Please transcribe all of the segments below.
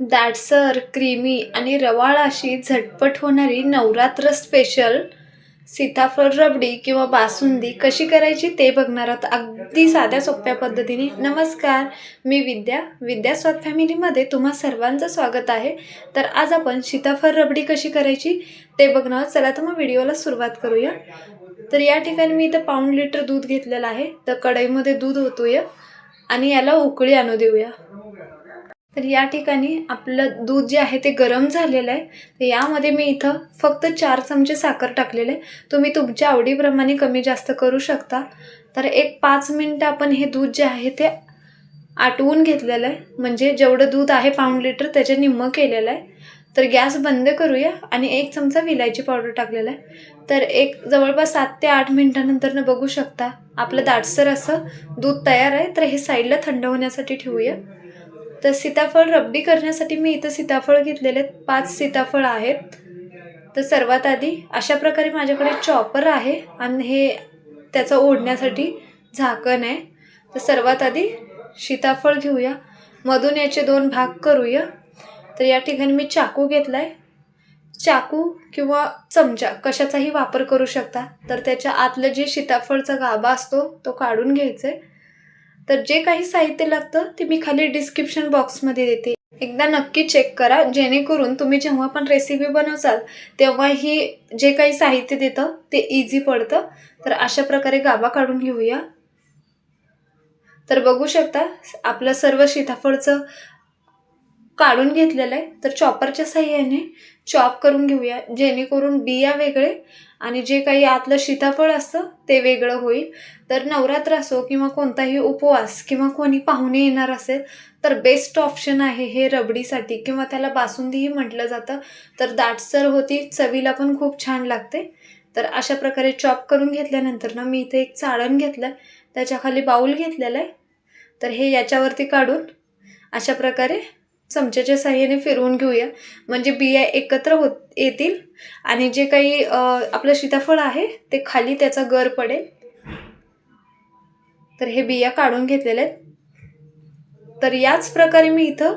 दाटसर creamy आणि रवाळ अशी झटपट होणारी नवरात्र स्पेशल सीताफळ रबडी किंवा बासुंदी कशी करायची ते बघणार आहोत. अगदी साध्या सोप्या पद्धतीने. नमस्कार मी विद्या. विद्या स्वाद फॅमिलीमध्ये तुम्हा सर्वांचं स्वागत आहे. तर आज आपण सीताफळ रबडी कशी करायची ते बघणार आहोत. चला तर मग व्हिडिओला सुरुवात करूया. तर या ठिकाणी मी इथं पाऊण लिटर दूध घेतलेलं आहे. तर कढईमध्ये दूध ओतूया आणि याला उकळी आणू देऊया. तर या ठिकाणी आपलं दूध जे आहे ते गरम झालेलं आहे. तर यामध्ये मी इथं फक्त चार चमचे साखर टाकलेले आहे. तुम्ही तुमच्या आवडीप्रमाणे कमी जास्त करू शकता. तर एक पाच मिनटं आपण हे दूध जे आहे ते आटवून घेतलेलं आहे. म्हणजे जेवढं दूध आहे पाऊण लिटर त्याचे निम्मं केलेलं आहे. तर गॅस बंद करूया आणि एक चमचा विलायची पावडर टाकलेला आहे. तर एक जवळपास सात ते आठ मिनटानंतरनं बघू शकता. आपलं दाटसर असं दूध तयार आहे. तर हे साईडला थंड होण्यासाठी ठेवूया. तर सीताफळ रबडी करण्यासाठी मी इथं सीताफळ घेतलेले आहेत. पाच सीताफळ आहेत. तर सर्वात आधी अशा प्रकारे माझ्याकडे चॉपर आहे आणि हे त्याचं ओढण्यासाठी झाकण आहे. तर सर्वात आधी सीताफळ घेऊया. मधून याचे दोन भाग करूया. तर या ठिकाणी मी चाकू घेतला आहे चाकू किंवा चमचा कशाचाही वापर करू शकता. तर त्याच्या आतलं जे सीताफळचा गाभा असतो तो काढून घ्यायचा आहे तर जे काही साहित्य लागतं ते मी खाली डिस्क्रिप्शन बॉक्समध्ये देते. एकदा नक्की चेक करा जेणेकरून तुम्ही जेव्हा पण रेसिपी बनवसाल तेव्हा ही जे काही साहित्य देतं ते इझी पडतं. तर अशा प्रकारे गाभा काढून घेऊया. तर बघू शकता आपलं सर्व सीताफळचं काढून घेतलेलं आहे. तर चॉपरच्या साह्याने चॉप करून घेऊया. जेणेकरून बिया वेगळे आणि जे काही आतलं सीताफळ असतं ते वेगळं होईल. तर नवरात्र असो किंवा कोणताही उपवास किंवा कोणी पाहुणे येणार असेल तर बेस्ट ऑप्शन आहे हे रबडीसाठी किंवा त्याला बासुंदीही म्हटलं जातं. तर दाटसर होती चवीला पण खूप छान लागते. तर अशा प्रकारे चॉप करून घेतल्यानंतर ना मी इथे एक चाळण घेतलं आहे त्याच्याखाली बाऊल घेतलेला आहे. तर हे याच्यावरती काढून अशा प्रकारे चमच्याच्या साह्याने फिरवून घेऊया. म्हणजे बिया एकत्र होत येतील. आणि जे काही आपलं सीताफळ आहे ते खाली त्याचा गर पडेल. तर हे बिया काढून घेतलेले आहेत. तर याच प्रकारे मी इथं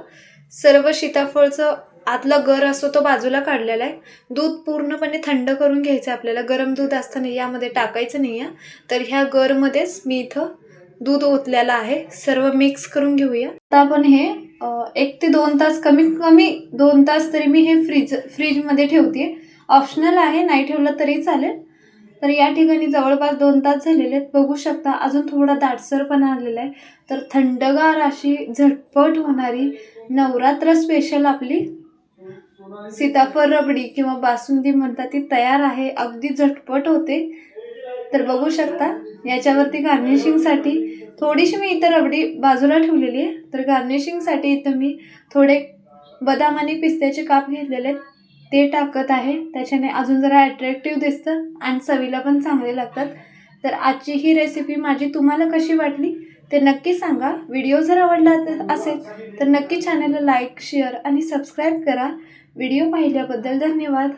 सर्व सीताफळचं आतला गर असतो तो बाजूला काढलेला आहे. दूध पूर्णपणे थंड करून घ्यायचं आपल्याला. गरम दूध असताना यामध्ये टाकायचं नाही आहे तर ह्या गरमध्येच मी इथं दूध ओतलेलं आहे. सर्व मिक्स करून घेऊया. आता आपण हे एक ते दोन तास कमीत कमी दोन तास तरी मी हे फ्रीज फ्रीजमध्ये ठेवते. ऑप्शनल आहे नाही ठेवलं तरी चालेल. तर या ठिकाणी जवळपास दोन तास झालेले आहेत. बघू शकता अजून थोडा दाटसरपणा आलेला आहे. तर थंडगार अशी झटपट होणारी नवरात्र स्पेशल आपली. सीताफळ रबडी किंवा बासुंदी म्हणतात ती तयार आहे. अगदी झटपट होते. तर बघू शकता. याच्यावरती गार्निशिंगसाठी थोडीशी मी इथं रबडी बाजूला ठेवलेली आहे. तर गार्निशिंगसाठी इथं मी थोडे बदाम आणि पिस्त्याचे काप घेतलेले आहेत. ते टाकत आहे. त्याच्याने अजून जरा ॲट्रॅक्टिव्ह दिसतं आणि चवीला पण चांगले लागतात. तर आजची ही रेसिपी माझी तुम्हाला कशी वाटली ते नक्की सांगा. व्हिडिओ जर आवडला असेल तर नक्की चॅनलला लाईक शेअर आणि सबस्क्राईब करा. व्हिडिओ पाहिल्याबद्दल धन्यवाद.